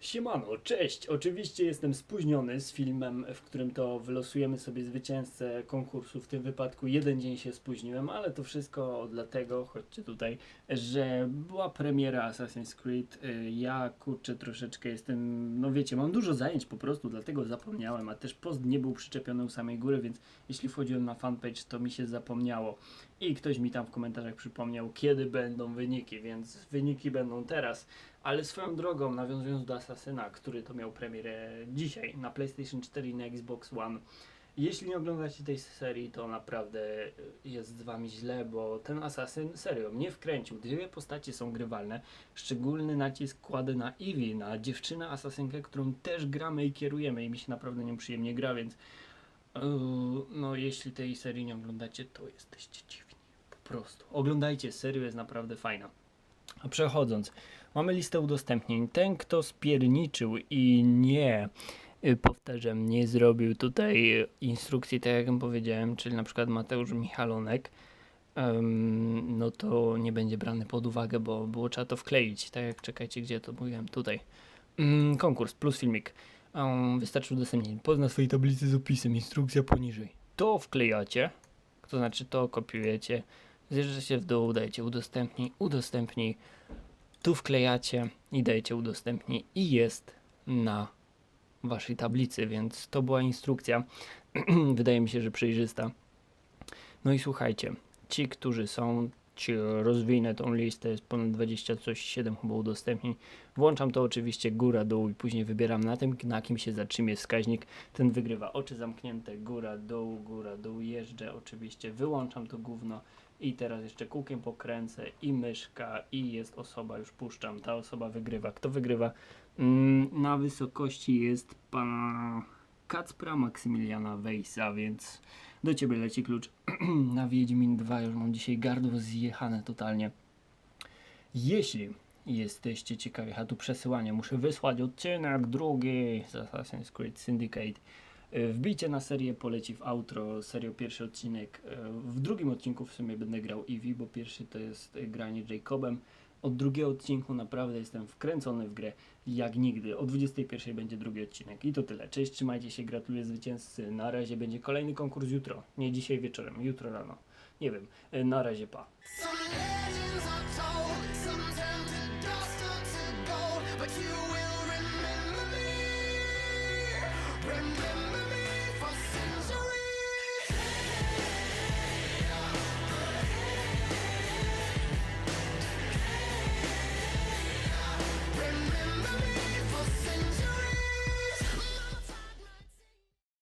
Siemano, cześć! Oczywiście jestem spóźniony z filmem, w którym to wylosujemy sobie zwycięzcę konkursu. W tym wypadku jeden dzień się spóźniłem, ale to wszystko dlatego, chodźcie tutaj, że była premiera Assassin's Creed. Y, Ja kurczę troszeczkę jestem, no wiecie, mam dużo zajęć po prostu, dlatego zapomniałem, a też post nie był przyczepiony u samej góry, więc jeśli wchodziłem na fanpage, to mi się zapomniało. I ktoś mi tam w komentarzach przypomniał, kiedy będą wyniki, więc wyniki będą teraz. Ale swoją drogą, nawiązując do Asasyna, który to miał premierę dzisiaj na PlayStation 4 i na Xbox One. Jeśli nie oglądacie tej serii, to naprawdę jest z wami źle, bo ten Asasyn serio mnie wkręcił. Dwie postacie są grywalne. Szczególny nacisk kładę na Eevee, na dziewczynę asasynkę, którą też gramy i kierujemy i mi się naprawdę nią przyjemnie gra, więc yy, no jeśli tej serii nie oglądacie, to jesteście dziwni. Po prostu. Oglądajcie, serio jest naprawdę fajna. A przechodząc, mamy listę udostępnień. Ten, kto spierniczył i nie, y, powtarzam, nie zrobił tutaj y, instrukcji, tak jak powiedziałem, czyli na przykład Mateusz Michalonek, no to nie będzie brany pod uwagę, bo było trzeba to wkleić. Tak jak czekajcie, gdzie to mówiłem, tutaj. Mm, konkurs plus filmik. Um, wystarczy udostępnienie. Pozna swojej tablicy z opisem, instrukcja poniżej. To wklejacie, to znaczy to kopiujecie, zjeżdżacie w dół, dajecie udostępnij, udostępnij, tu wklejacie i dajecie udostępnij i jest na waszej tablicy, więc to była instrukcja. Wydaje mi się, że przejrzysta. No i słuchajcie, ci, którzy są, ci rozwinę tą listę, jest ponad 20 coś, 7 chyba udostępnień. Włączam to oczywiście góra, dół i później wybieram na tym, na kim się zatrzymie wskaźnik, ten wygrywa. Oczy zamknięte, góra, dół, góra, dół, jeżdżę oczywiście, wyłączam to gówno i teraz jeszcze kółkiem pokręcę i myszka i jest osoba, już puszczam, ta osoba wygrywa. Kto wygrywa? Mm, na wysokości jest pana Kacpra Maksymiliana Wejsa, więc do ciebie leci klucz na Wiedźmin 2. Już mam dzisiaj gardło zjechane totalnie. Jeśli jesteście ciekawi, a tu przesyłanie, muszę wysłać odcinek drugi z Assassin's Creed Syndicate. Y, Wbijcie na serię, poleci w outro, serio pierwszy odcinek. Y, W drugim odcinku w sumie będę grał Eevee, bo pierwszy to jest y, granie Jacobem. Od drugiego odcinku naprawdę jestem wkręcony w grę jak nigdy. O 21 będzie drugi odcinek i to tyle. Cześć, trzymajcie się, gratuluję zwycięzcy. Na razie będzie kolejny konkurs jutro. Nie dzisiaj wieczorem, jutro rano. Nie wiem. Na razie, pa.